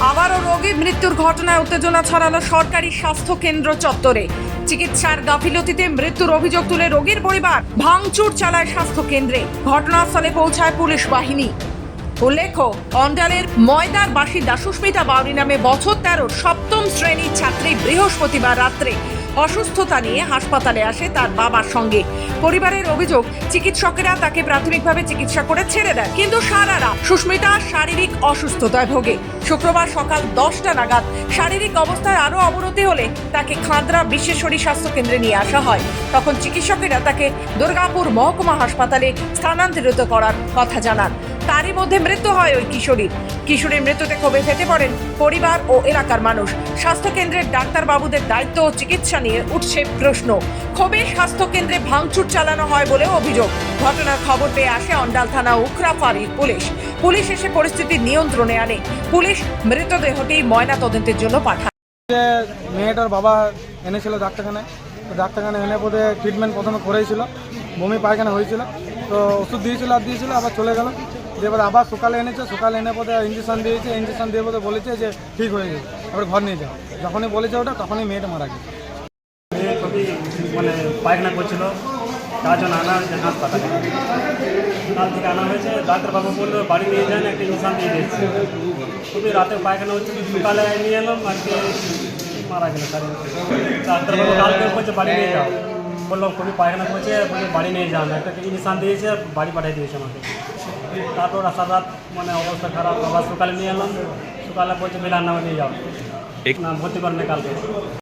আবারও রোগী মৃত্যুর ঘটনায় উত্তেজনা ছড়ালো সরকারি স্বাস্থ্য কেন্দ্র চত্বরে। চিকিৎসার গাফিলতিতে মৃত্যুর অভিযোগ তুলে রোগীর পরিবার ভাঙচুর চালায় স্বাস্থ্য কেন্দ্রে। ঘটনাস্থলে পৌঁছায় পুলিশ বাহিনী। উল্লেখ্য অন্ডালের ময়দার বাসিন্দা সুস্মিতা বাউরি নামে বছর তেরোর সপ্তম শ্রেণির ছাত্রী বৃহস্পতিবার রাত্রে অসুস্থতা নিয়ে হাসপাতালে আসে তার বাবার সঙ্গে। পরিবারের অভিযোগ, চিকিৎসকেরা তাকে প্রাথমিকভাবে চিকিৎসা করে ছেড়ে দেয় কিন্তু সারা রাত সুস্মিতা শারীরিক অসুস্থতায় ভোগে। শুক্রবার সকাল দশটা নাগাদ শারীরিক অবস্থায় আরও অবনতি হলে তাকে খাদ্রা বিশ্বেশ্বরী স্বাস্থ্য কেন্দ্রে নিয়ে আসা হয়। তখন চিকিৎসকেরা তাকে দুর্গাপুর মহকুমা হাসপাতালে স্থানান্তরিত করার কথা জানান। তারই মধ্যে মৃত্যু হয় ওই কিশোরীর কিশোরীর মৃত্যুতে ক্ষোভে ফেটে পড়েন পরিবার ও এলাকার মানুষ। স্বাস্থ্য কেন্দ্রের ডাক্তারবাবুদের দায়িত্ব ও চিকিৎসা নিয়ে উঠছে প্রশ্ন। ক্ষোভে স্বাস্থ্য কেন্দ্রে ভাঙচুর চালানো হয় বলে অভিযোগ। ঘটনার খবর পেয়ে আসে অন্ডাল থানা উখরাফারির পুলিশ। পুলিশ এসে পরিস্থিতি নিয়ন্ত্রণে আনে। পুলিশ মৃতদেহটি ময়না তদন্তের জন্য পাঠায়। মেয়েটার বাবা এনেছিল ডাক্তারখানায়। তো ডাক্তারখানায় এনে পথে ট্রিটমেন্ট প্রথমে করেছিল। বমি পায়খানা হয়েছিল। তো ওষুধ দিয়েছিল, আর দিয়েছিল, আবার চলে গেল। এবার আবার সকালে এনেছে, সকালে এনে পথে ইঞ্জেকশন দিয়েছে ইঞ্জেকশন দিয়ে পথে বলেছে যে ঠিক হয়ে গেছে। এবার ঘর নিয়ে যাও। যখনই বলেছে ওটা, তখনই মেয়েটা মারা গেছে। মেয়ে খুবই মানে পায়খানা করছিল। তার জন্য আনা হয়েছে হাসপাতালে। কাল থেকে আনা হয়েছে। ডাক্তারবাবু বলল, বাড়ি নিয়ে যান, একটা ইনসান দিয়ে দিয়েছে খুবই রাতে পায়খানা হচ্ছে সকালে নিয়ে এলাম আজকে মারা গেল তাহলে ডাক্তারবাবু কালকে বলছে, বাড়ি নিয়ে যাও। বললাম, খুবই পায়খানা করছে বাড়ি নিয়ে যান। একটা ইনসান দিয়েছে, বাড়ি পাঠিয়ে দিয়েছে আমাকে। তারপর সারা রাত মানে অবস্থা খারাপ আবার সকালে নিয়ে এলাম। সকালে বলছে মিলান্না নিয়ে যাও। না ভর্তি করেন কালকে।